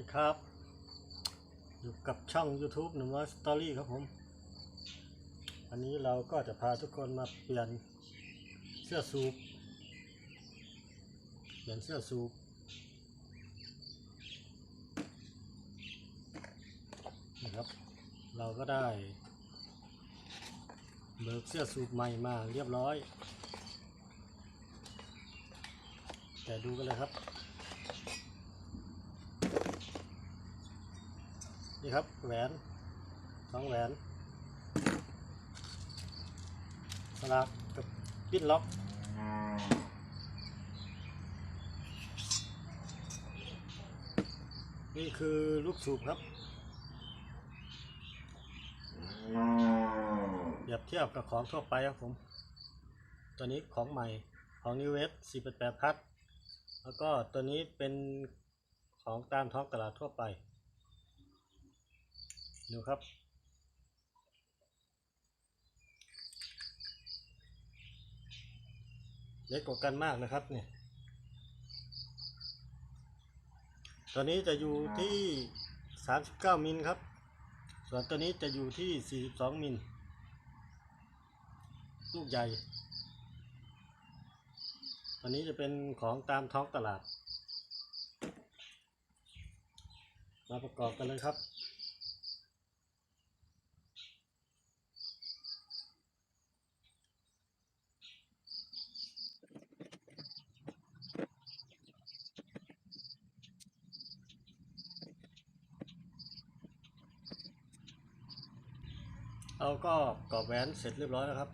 ดีครับ อยู่กับช่อง YouTube หนึ่งร้อยสตอรี่ครับผม อันนี้เราก็จะพาทุกคนมาเปลี่ยนเสื้อสูบเปลี่ยนเสื้อสูบนะครับ เราก็ได้เบิกเสื้อสูบใหม่มาเรียบร้อย แต่ดูกันเลยครับ นี่ครับ แหวนสองแหวนสลักกับปิ้นล็อกนี่คือลูกสูบครับเปรียบเทียบกับของทั่วไปครับผม ตัวนี้ของใหม่ของนิวเวส488พัด แล้วก็ตัวนี้เป็นของตามท้องตลาดทั่วไป ดูครับ เล็กกว่ากันมากนะครับเนี่ยตัวนี้จะอยู่ที่ 39 มิลครับ ส่วนตัวนี้จะอยู่ที่ 42 มิล ลูกใหญ่ตัวนี้จะเป็นของตามท้องตลาด มาประกอบกันเลยครับ เราก็กรอบแหวนเสร็จเรียบร้อยแล้วครับ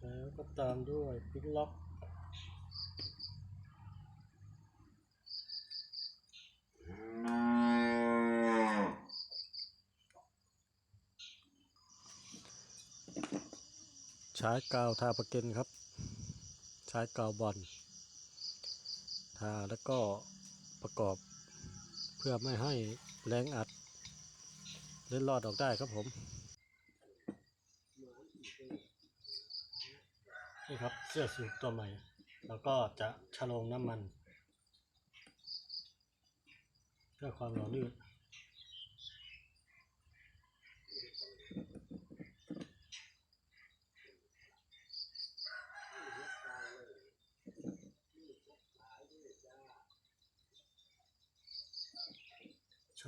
แล้วก็ตามด้วยพิกล็อก ช้กาวทาประเก็นครับ ใช้กาวบอลทาแล้วก็ประกอบเพื่อไม่ให้แรงอัดเล่นรอดออกได้ครับผม นี่ครับเสื้อสูทตัวใหม่ แล้วก็จะชะลงน้ำมันเพื่อความหล่อลื่น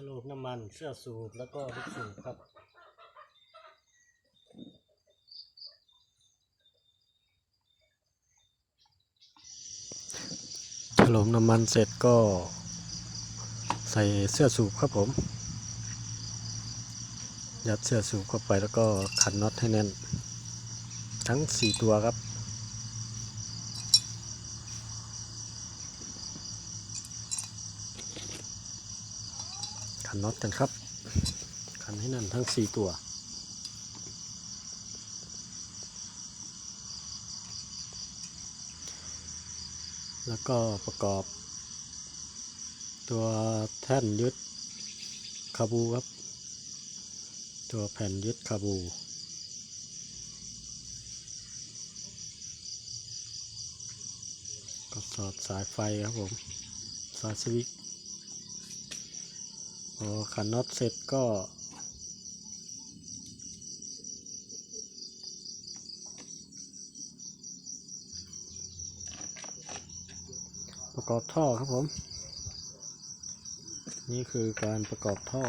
โลมน้ำมันเสื้อสูบแล้วก็ลูกสูบครับฉลมน้ำมันเสร็จก็ใส่เสื้อสูบครับผม ยัดเสื้อสูบเข้าไปแล้วก็ขันน็อตให้แน่น ทั้ง 4 ตัวครับ น็อตกันครับขันให้แน่นทั้ง 4 ตัว แล้วก็ประกอบ ตัวแท่นยึดคาบูครับ ตัวแผ่นยึดคาบูก็สอดสายไฟครับผม สายสวิต ช์พอขันน็อตเสร็จก็ ประกอบท่อครับผม นี่คือการประกอบท่อ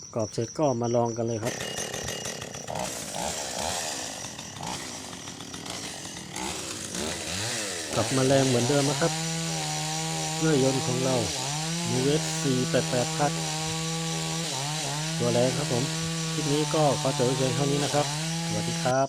ประกอบเสร็จก็มาลองกันเลยครับกลับมาแรงเหมือนเดิมนะครับ เครื่อยนต์ของเรามีเวส488พัดตัวแรงครับผม คลิปนี้ก็ขอจบเพียงเท่านี้นะครับ สวัสดีครับ